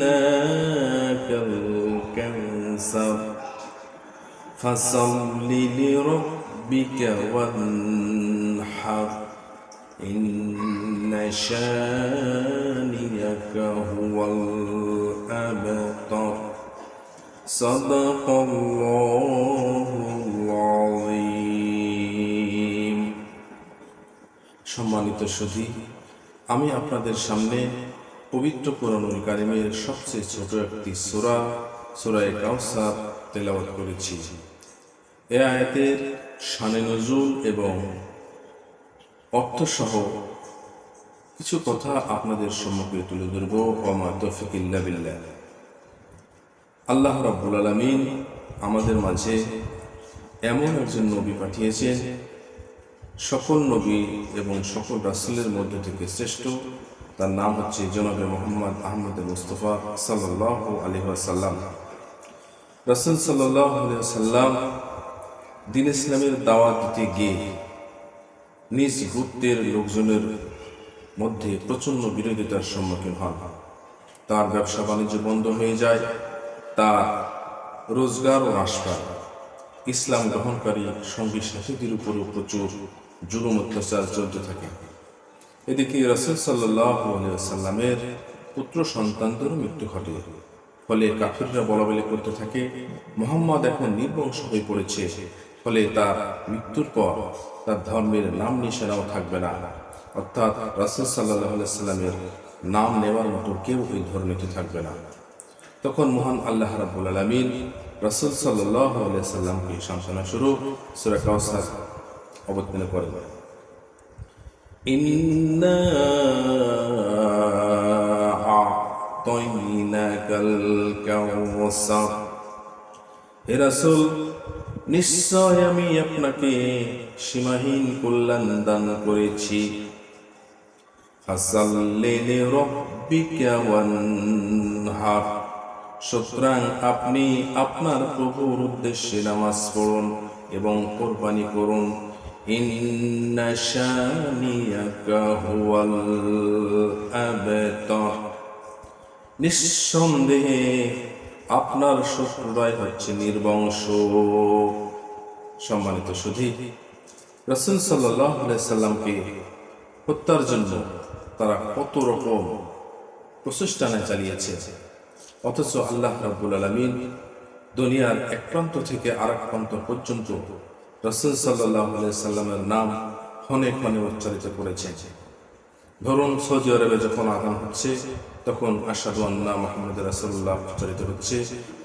أعطيناك الكوثر فصل لربك وانحر إن شانيك هو الأبتر صدق الله العظيم সম্মানিত সুধী আমি আপনাদের সামনে পবিত্র কোরআনুল কারিমের সবচেয়ে ছোট একটি সূরা সূরায়ে কাউসার তেলাওয়াত করেছি। এ আয়াতের শানে নজুল এবং অর্থসহ কিছু কথা আপনাদের সম্মুখে তুলে ধরব। ওমা তৌফিকিল্লা বিল্লাহ। আল্লাহ রাব্বুল আলামিন আমাদের মাঝে এমন একজন নবী পাঠিয়েছেন, সকল নবী এবং সকল রাসুলের মধ্যে থেকে শ্রেষ্ঠ তার নাম হচ্ছে জনাবে মোহাম্মদ আহমদ মুস্তফা সাল্লাহ আলহাসাল্লাম রাসুল সাল্লাম দিন ইসলামের দাওয়াত দিতে গিয়ে নিজ গুপ্তের লোকজনের মধ্যে প্রচণ্ড বিরোধিতার সম্মুখীন হন। তার ব্যবসা বাণিজ্য বন্ধ হয়ে যায় তার রোজগারও হ্রাস পায়। ইসলাম গ্রহণকারী সঙ্গী সাথীদের উপরও প্রচুর জুলুম অত্যাচার চলতে থাকে। এদিকে রসুল সাল্লাহ সাল্লামের পুত্র সন্তানদেরও মৃত্যু ঘটে। ফলে কাফিররা বলাবলি করতে থাকে, মোহাম্মদ এখন নির্বংশ হয়ে পড়েছে। ফলে তার মৃত্যুর পর তার ধর্মের নাম নিশানাও থাকবে না। অর্থাৎ রসুল সাল্লাহ সাল্লামের নাম নেওয়ার মতো কেউ এই ধর্মেতে থাকবে না। তখন মহান আল্লাহ রাব্বুল আলামিন রাসূল আলাইহি সাল্লামকে সান্তনা স্বরূপ সূরা কাউসার অবতীর্ণ করেন। ইন্না আ'তাইনাকাল কাউসার হে রাসূল, নিশ্চয় আমি আপনাকে সীমাহীন কল্যাণ দান করেছি। সুতরাং আপনি আপনার প্রভুর উদ্দেশ্যে নামাজ পড়ুন এবং কোরবানি করুন। ইন্না শানিয়াকা হুয়াল আবতার নিঃসন্দেহে আপনার শত্রুরাই হচ্ছে নির্বংশ। সম্মানিত সুধী, রসুল সাল্লাহ সাল্লামকে হত্যার জন্য তারা কত রকম প্রচেষ্টানা চালিয়েছে। অথচ আল্লাহ রাব্বুল আলমিন দুনিয়ার এক প্রান্ত থেকে আর এক প্রান্ত পর্যন্ত রসুল সাল্লাহ সাল্লামের নাম অনেক মানে উচ্চারিত করেছে। ধরুন, সৌদি আরবে যখন আগাম হচ্ছে, তখন আসাদু আল্লাহ মোহাম্মদ রাসুল্লাহ উচ্চারিত হচ্ছে।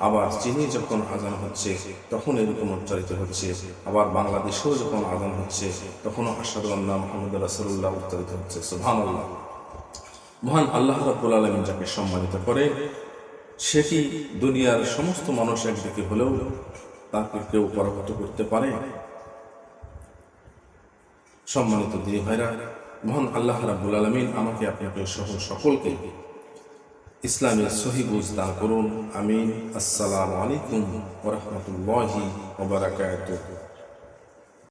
আবার চীনে যখন আজান হচ্ছে, তখন এরকম উচ্চারিত হচ্ছে। আবার বাংলাদেশেও যখন আজান হচ্ছে, তখনও আসাদু আল্লাহ মোহাম্মদ রাসুল্লাহ উচ্চারিত হচ্ছে। সুহান আল্লাহ মহান আল্লাহ রাব্বুল আলমিন যাকে সম্মানিত করে, সেটি দুনিয়ার সমস্ত মানুষ একদিকে হলেও তাকে কেউ পরাভূত করতে পারে। সম্মানিত দিয়ে ভাইরা, মহান আল্লাহ রাবুল আলমিন আমাকে আপনাকে সহ সকলকে ইসলামের সহি বুঝ দান করুন। আমিন। আসসালামু আলাইকুম ওরহমতুল্লাহি ওবরাকাতুহ